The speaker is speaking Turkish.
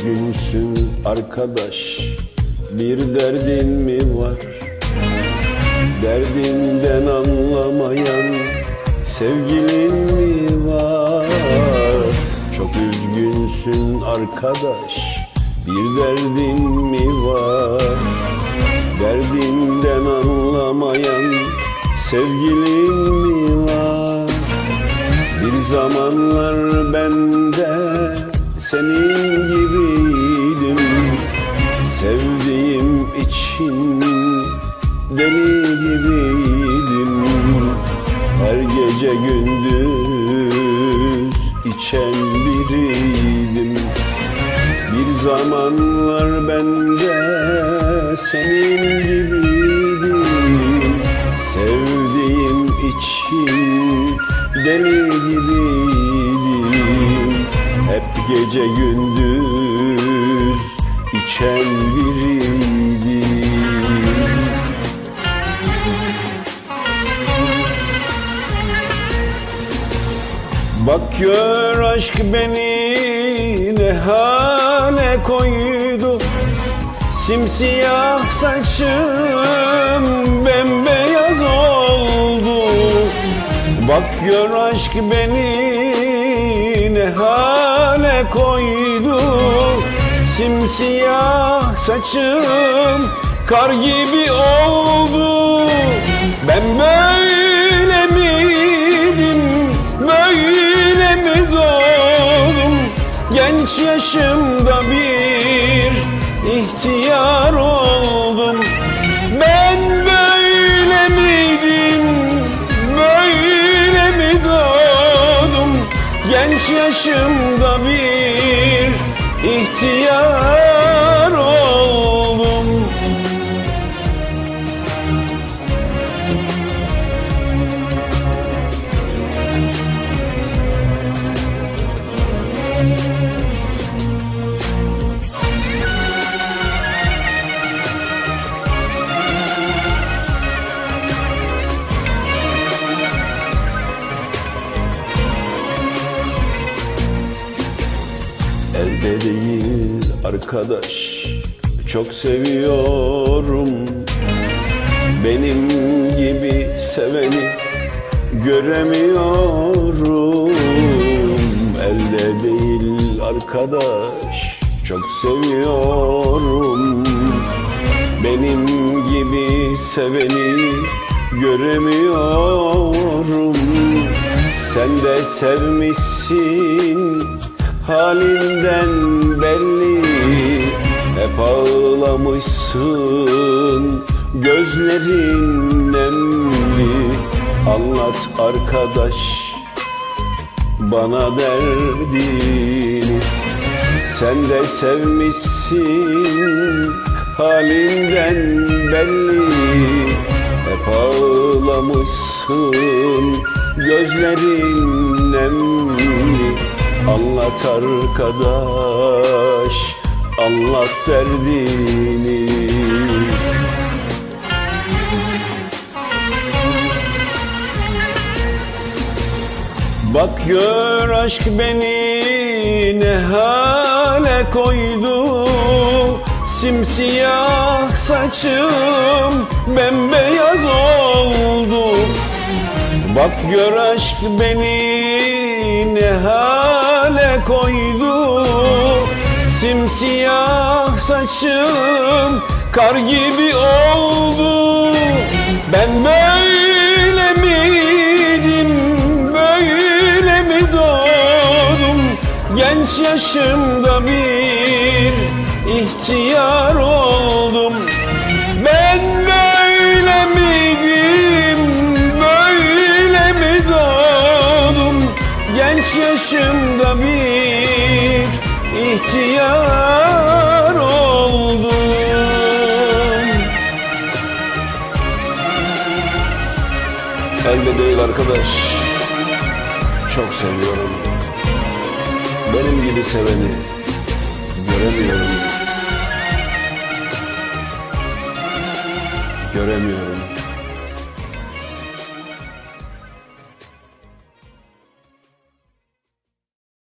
üzgünsün arkadaş Bir derdin mi var? Derdinden anlamayan Sevgilin mi var? Çok üzgünsün arkadaş Bir derdin mi var? Derdinden anlamayan Sevgilin mi var? Bir zamanlar ben de gece gündüz içen biriydim. Bir zamanlar ben de senin gibiydim. Sevdiğim için deli gibiydim. Hep gece gündüz içen biriydim Bak gör aşk beni ne hale koydu. Simsiyah saçım bembeyaz oldu. Bak gör aşk beni ne hale koydu. Simsiyah saçım kar gibi oldu. Ben böyle Genç yaşımda bir ihtiyar oldum. Ben böyle miydim, böyle mi doğdum? Genç yaşımda bir ihtiyar oldum Elde değil arkadaş. Çok seviyorum. Benim gibi seveni Göremiyorum. Elde değil arkadaş. Çok seviyorum. Benim gibi seveni göremiyorum. Sen de sevmişsin halinden belli. Hep ağlamışsın gözlerin nemli. Anlat arkadaş bana derdini. Sen de sevmişsin halinden belli. Hep ağlamışsın gözlerin nemli Anlat arkadaş anlat derdini. Bak gör aşk beni ne hale koydu. Simsiyah saçım bembeyaz oldu. Bak gör aşk beni ne hale koydu. Simsiyah saçım kar gibi oldu. Ben böyle miydim, böyle mi doğdum? Genç yaşımda bir ihtiyar Genç yaşımda bir ihtiyar oldum. Elde değil arkadaş. Çok seviyorum. Benim gibi seveni Göremiyorum. Göremiyorum